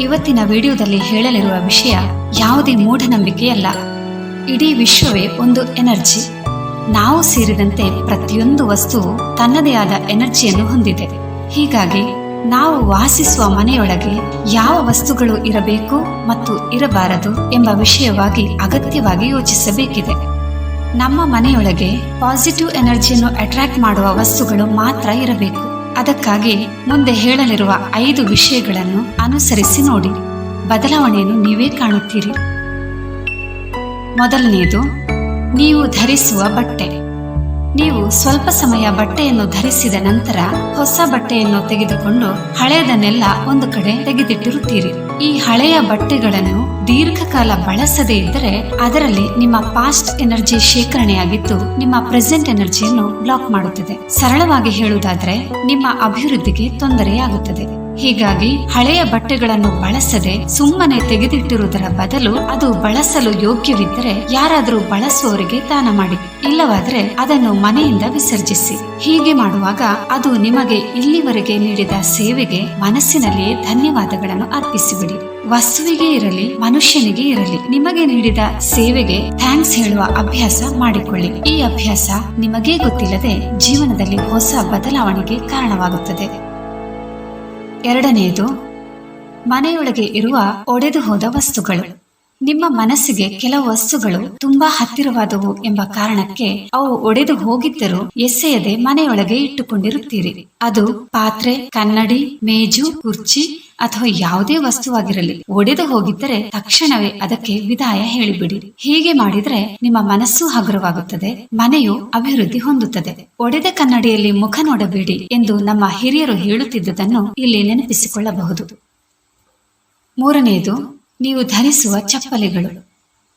ಇವತ್ತಿನ ವಿಡಿಯೋದಲ್ಲಿ ಹೇಳಲಿರುವ ವಿಷಯ ಯಾವುದೇ ಮೂಢನಂಬಿಕೆಯಲ್ಲ. ಇಡೀ ವಿಶ್ವವೇ ಒಂದು ಎನರ್ಜಿ. ನಾವು ಸೇರಿದಂತೆ ಪ್ರತಿಯೊಂದು ವಸ್ತುವು ತನ್ನದೇ ಆದ ಎನರ್ಜಿಯನ್ನು ಹೊಂದಿದೆ. ಹೀಗಾಗಿ ನಾವು ವಾಸಿಸುವ ಮನೆಯೊಳಗೆ ಯಾವ ವಸ್ತುಗಳು ಇರಬೇಕು ಮತ್ತು ಇರಬಾರದು ಎಂಬ ವಿಷಯವಾಗಿ ಅಗತ್ಯವಾಗಿ ಯೋಚಿಸಬೇಕಿದೆ. ನಮ್ಮ ಮನೆಯೊಳಗೆ ಪಾಸಿಟಿವ್ ಎನರ್ಜಿಯನ್ನು ಅಟ್ರಾಕ್ಟ್ ಮಾಡುವ ವಸ್ತುಗಳು ಮಾತ್ರ ಇರಬೇಕು. ಅದಕ್ಕಾಗಿ ಮುಂದೆ ಹೇಳಲಿರುವ ಐದು ವಿಷಯಗಳನ್ನು ಅನುಸರಿಸಿ ನೋಡಿ. ಬದಲಾವಣೆಯನ್ನು ನೀವೇ ಕಾಣುತ್ತೀರಿ. ಮೊದಲನೆಯದು ನೀವು ಧರಿಸುವ ಬಟ್ಟೆ. ನೀವು ಸ್ವಲ್ಪ ಸಮಯ ಬಟ್ಟೆಯನ್ನು ಧರಿಸಿದ ನಂತರ ಹೊಸ ಬಟ್ಟೆಯನ್ನು ತೆಗೆದುಕೊಂಡು ಹಳೆಯದನ್ನೆಲ್ಲ ಒಂದು ಕಡೆ ತೆಗೆದಿಟ್ಟಿರುತ್ತೀರಿ. ಈ ಹಳೆಯ ಬಟ್ಟೆಗಳನ್ನು ದೀರ್ಘಕಾಲ ಬಳಸದೇ ಇದ್ದರೆ ಅದರಲ್ಲಿ ನಿಮ್ಮ ಪಾಸ್ಟ್ ಎನರ್ಜಿ ಶೇಖರಣೆಯಾಗಿದ್ದು ನಿಮ್ಮ ಪ್ರೆಸೆಂಟ್ ಎನರ್ಜಿಯನ್ನು ಬ್ಲಾಕ್ ಮಾಡುತ್ತದೆ. ಸರಳವಾಗಿ ಹೇಳುವುದಾದ್ರೆ ನಿಮ್ಮ ಅಭಿವೃದ್ಧಿಗೆ ತೊಂದರೆಯಾಗುತ್ತದೆ. ಹೀಗಾಗಿ ಹಳೆಯ ಬಟ್ಟೆಗಳನ್ನು ಬಳಸದೆ ಸುಮ್ಮನೆ ತೆಗೆದಿಟ್ಟಿರುವುದರ ಬದಲು ಅದು ಬಳಸಲು ಯೋಗ್ಯವಿದ್ದರೆ ಯಾರಾದರೂ ಬಳಸುವವರಿಗೆ ದಾನ ಮಾಡಿ, ಇಲ್ಲವಾದರೆ ಅದನ್ನು ಮನೆಯಿಂದ ವಿಸರ್ಜಿಸಿ. ಹೀಗೆ ಮಾಡುವಾಗ ಅದು ನಿಮಗೆ ಇಲ್ಲಿವರೆಗೆ ನೀಡಿದ ಸೇವೆಗೆ ಮನಸ್ಸಿನಲ್ಲಿಯೇ ಧನ್ಯವಾದಗಳನ್ನು ಅರ್ಪಿಸಿಬಿಡಿ. ವಸ್ತುವಿಗೆ ಇರಲಿ, ಮನುಷ್ಯನಿಗೆ ಇರಲಿ, ನಿಮಗೆ ನೀಡಿದ ಸೇವೆಗೆ ಥ್ಯಾಂಕ್ಸ್ ಹೇಳುವ ಅಭ್ಯಾಸ ಮಾಡಿಕೊಳ್ಳಿ. ಈ ಅಭ್ಯಾಸ ನಿಮಗೇ ಗೊತ್ತಿಲ್ಲದೆ ಜೀವನದಲ್ಲಿ ಹೊಸ ಬದಲಾವಣೆಗೆ ಕಾರಣವಾಗುತ್ತದೆ. ಎರಡನೆಯದು ಮನೆಯೊಳಗೆ ಇರುವ ಒಡೆದು ಹೋದ ವಸ್ತುಗಳು. ನಿಮ್ಮ ಮನಸ್ಸಿಗೆ ಕೆಲವು ವಸ್ತುಗಳು ತುಂಬಾ ಹತ್ತಿರವಾದವು ಎಂಬ ಕಾರಣಕ್ಕೆ ಅವು ಒಡೆದು ಹೋಗಿದ್ದರೂ ಎಸೆಯದೆ ಮನೆಯೊಳಗೆ ಇಟ್ಟುಕೊಂಡಿರುತ್ತೀರಿ. ಅದು ಪಾತ್ರೆ, ಕನ್ನಡಿ, ಮೇಜು, ಕುರ್ಚಿ ಅಥವಾ ಯಾವುದೇ ವಸ್ತುವಾಗಿರಲಿ. ಒಡೆದು ಹೋಗಿದ್ದರೆ ತಕ್ಷಣವೇ ಅದಕ್ಕೆ ವಿದಾಯ ಹೇಳಿಬಿಡಿ. ಹೀಗೆ ಮಾಡಿದ್ರೆ ನಿಮ್ಮ ಮನಸ್ಸು ಹಗುರವಾಗುತ್ತದೆ, ಮನೆಯು ಅಭಿವೃದ್ಧಿ ಹೊಂದುತ್ತದೆ. ಒಡೆದ ಕನ್ನಡಿಯಲ್ಲಿ ಮುಖ ನೋಡಬೇಡಿ ಎಂದು ನಮ್ಮ ಹಿರಿಯರು ಹೇಳುತ್ತಿದ್ದುದನ್ನು ಇಲ್ಲಿ ನೆನಪಿಸಿಕೊಳ್ಳಬಹುದು. ಮೂರನೆಯದು ನೀವು ಧರಿಸುವ ಚಪ್ಪಲಿಗಳು.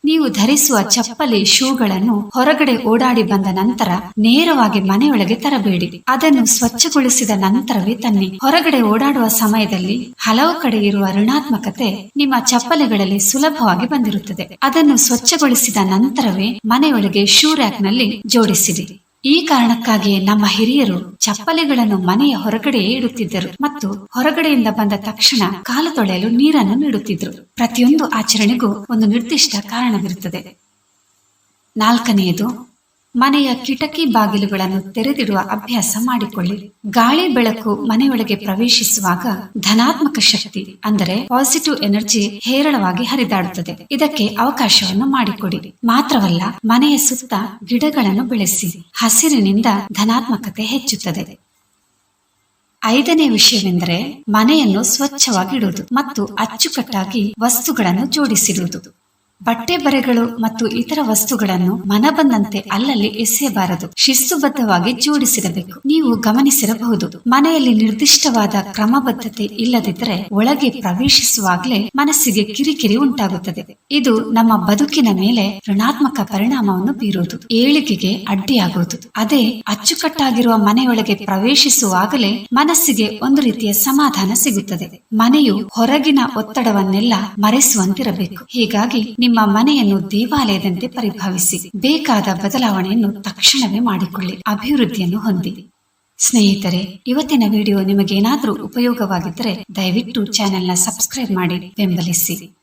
ನೀವು ಧರಿಸುವ ಚಪ್ಪಲಿ ಶೂಗಳನ್ನು ಹೊರಗಡೆ ಓಡಾಡಿ ಬಂದ ನಂತರ ನೇರವಾಗಿ ಮನೆಯೊಳಗೆ ತರಬೇಡಿ. ಅದನ್ನು ಸ್ವಚ್ಛಗೊಳಿಸಿದ ನಂತರವೇ ತನ್ನಿ. ಹೊರಗಡೆ ಓಡಾಡುವ ಸಮಯದಲ್ಲಿ ಹಲವು ಕಡೆ ಇರುವ ಋಣಾತ್ಮಕತೆ ನಿಮ್ಮ ಚಪ್ಪಲಿಗಳಲ್ಲಿ ಸುಲಭವಾಗಿ ಬಂದಿರುತ್ತದೆ. ಅದನ್ನು ಸ್ವಚ್ಛಗೊಳಿಸಿದ ನಂತರವೇ ಮನೆಯೊಳಗೆ ಶೂ ರ್ಯಾಕ್ನಲ್ಲಿ ಜೋಡಿಸಿಡಿ ಈ ಕಾರಣಕ್ಕಾಗಿ ನಮ್ಮ ಹಿರಿಯರು ಚಪ್ಪಲಿಗಳನ್ನು ಮನೆಯ ಹೊರಗಡೆ ಇಡುತ್ತಿದ್ದರು ಮತ್ತು ಹೊರಗಡೆಯಿಂದ ಬಂದ ತಕ್ಷಣ ಕಾಲು ತೊಳೆಯಲು ನೀರನ್ನು ನೀಡುತ್ತಿದ್ದರು. ಪ್ರತಿಯೊಂದು ಆಚರಣೆಗೂ ಒಂದು ನಿರ್ದಿಷ್ಟ ಕಾರಣವಿರುತ್ತದೆ. ನಾಲ್ಕನೆಯದು ಮನೆಯ ಕಿಟಕಿ ಬಾಗಿಲುಗಳನ್ನು ತೆರೆದಿಡುವ ಅಭ್ಯಾಸ ಮಾಡಿಕೊಳ್ಳಿ. ಗಾಳಿ ಬೆಳಕು ಮನೆಯೊಳಗೆ ಪ್ರವೇಶಿಸುವಾಗ ಧನಾತ್ಮಕ ಶಕ್ತಿ, ಅಂದರೆ ಪಾಸಿಟಿವ್ ಎನರ್ಜಿ ಹೇರಳವಾಗಿ ಹರಿದಾಡುತ್ತದೆ. ಇದಕ್ಕೆ ಅವಕಾಶವನ್ನು ಮಾಡಿಕೊಡಿ. ಮಾತ್ರವಲ್ಲ, ಮನೆಯ ಸುತ್ತ ಗಿಡಗಳನ್ನು ಬೆಳೆಸಿ. ಹಸಿರಿನಿಂದ ಧನಾತ್ಮಕತೆ ಹೆಚ್ಚುತ್ತದೆ. ಐದನೇ ವಿಷಯವೆಂದರೆ ಮನೆಯನ್ನು ಸ್ವಚ್ಛವಾಗಿಡುವುದು ಮತ್ತು ಅಚ್ಚುಕಟ್ಟಾಗಿ ವಸ್ತುಗಳನ್ನು ಜೋಡಿಸಿಡುವುದು. ಬಟ್ಟೆ ಬರೆಗಳು ಮತ್ತು ಇತರ ವಸ್ತುಗಳನ್ನು ಮನಬಂದಂತೆ ಅಲ್ಲಲ್ಲಿ ಎಸೆಯಬಾರದು. ಶಿಸ್ತುಬದ್ಧವಾಗಿ ಜೋಡಿಸಿರಬೇಕು. ನೀವು ಗಮನಿಸಿರಬಹುದು. ಮನೆಯಲ್ಲಿ ನಿರ್ದಿಷ್ಟವಾದ ಕ್ರಮಬದ್ಧತೆ ಇಲ್ಲದಿದ್ದರೆ ಒಳಗೆ ಪ್ರವೇಶಿಸುವಾಗಲೇ ಮನಸ್ಸಿಗೆ ಕಿರಿಕಿರಿ ಉಂಟಾಗುತ್ತದೆ. ಇದು ನಮ್ಮ ಬದುಕಿನ ಮೇಲೆ ಋಣಾತ್ಮಕ ಪರಿಣಾಮವನ್ನು ಬೀರುವುದು. ಏಳಿಗೆಗೆ ಅಡ್ಡಿಯಾಗುವುದು. ಅದೇ ಅಚ್ಚುಕಟ್ಟಾಗಿರುವ ಮನೆಯೊಳಗೆ ಪ್ರವೇಶಿಸುವಾಗಲೇ ಮನಸ್ಸಿಗೆ ಒಂದು ರೀತಿಯ ಸಮಾಧಾನ ಸಿಗುತ್ತದೆ. ಮನೆಯು ಹೊರಗಿನ ಒತ್ತಡವನ್ನೆಲ್ಲ ಮರೆಸುವಂತಿರಬೇಕು. ಹೀಗಾಗಿ ನಿಮ್ಮ ಮನೆಯನ್ನು ದೇವಾಲಯದಂತೆ ಪರಿಭಾವಿಸಿ, ಬೇಕಾದ ಬದಲಾವಣೆಯನ್ನು ತಕ್ಷಣವೇ ಮಾಡಿಕೊಳ್ಳಿ, ಅಭಿವೃದ್ಧಿಯನ್ನು ಹೊಂದಿ. ಸ್ನೇಹಿತರೆ, ಇವತ್ತಿನ ವಿಡಿಯೋ ನಿಮಗೇನಾದರೂ ಉಪಯೋಗವಾಗಿದ್ದರೆ ದಯವಿಟ್ಟು ಚಾನೆಲ್ನ ಸಬ್ಸ್ಕ್ರೈಬ್ ಮಾಡಿ ಬೆಂಬಲಿಸಿ.